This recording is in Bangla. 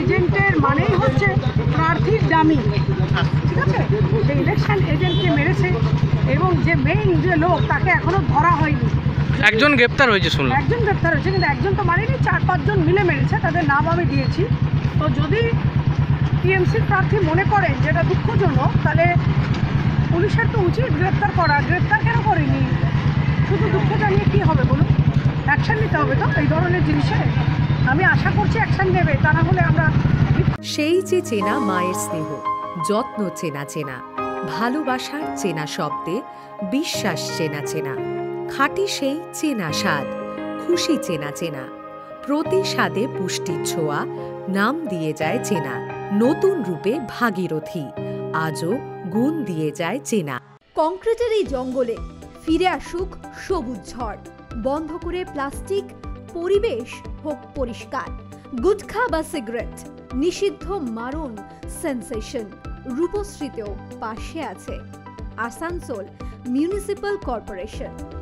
এজেন্টের মানেই হচ্ছে প্রার্থীর দামি। ঠিক আছে? সেই ইলেকশন এজেন্টকে মেরেছে এবং যে মেইন যে লোক তাকে এখনও ধরা হয়নি। একজন গ্রেপ্তার হয়েছে শুনলাম। একজন গ্রেপ্তার হয়েছে কিন্তু একজন তো মারেনি চার পাঁচজন মিলে মেরেছে তাদের নাম আমি দিয়েছি। তো যদি টিএমসির প্রার্থী মনে করেন যেটা দুঃখজনক তাহলে পুলিশের তো উচিত গ্রেপ্তার করা। গ্রেপ্তার কেন করেনি? শুধু দুঃখ জানিয়ে কী হবে? অ্যাকশন নিতে হবে তো এই ধরনের জিনিসে আমি আশা করছি অ্যাকশন নেবে তা না হলে আমরা সেই যে চেনা মায়ের স্নেহ যত্ন চেনা চেনা ভালোবাসার চেনা শব্দে বিশ্বাস চেনা চেনা খাঁটি সেই চেনা স্বাদ খুশি চেনা চেনা প্রতি স্বাদে পুষ্টির ছোঁয়া নাম দিয়ে যায় চেনা নতুন রূপে ভাগীরথী আজও গুণ দিয়ে যায় চেনা। কংক্রিটের এই জঙ্গলে ফিরে আসুক সবুজ ঝড়। বন্ধ করে প্লাস্টিক, পরিবেশ হোক পরিষ্কার। গুটখা বা সিগারেট, নিষিদ্ধ মারণ, সেন্সেশন, রূপশ্রীতেও পাশে আছে। Asansol municipal corporation.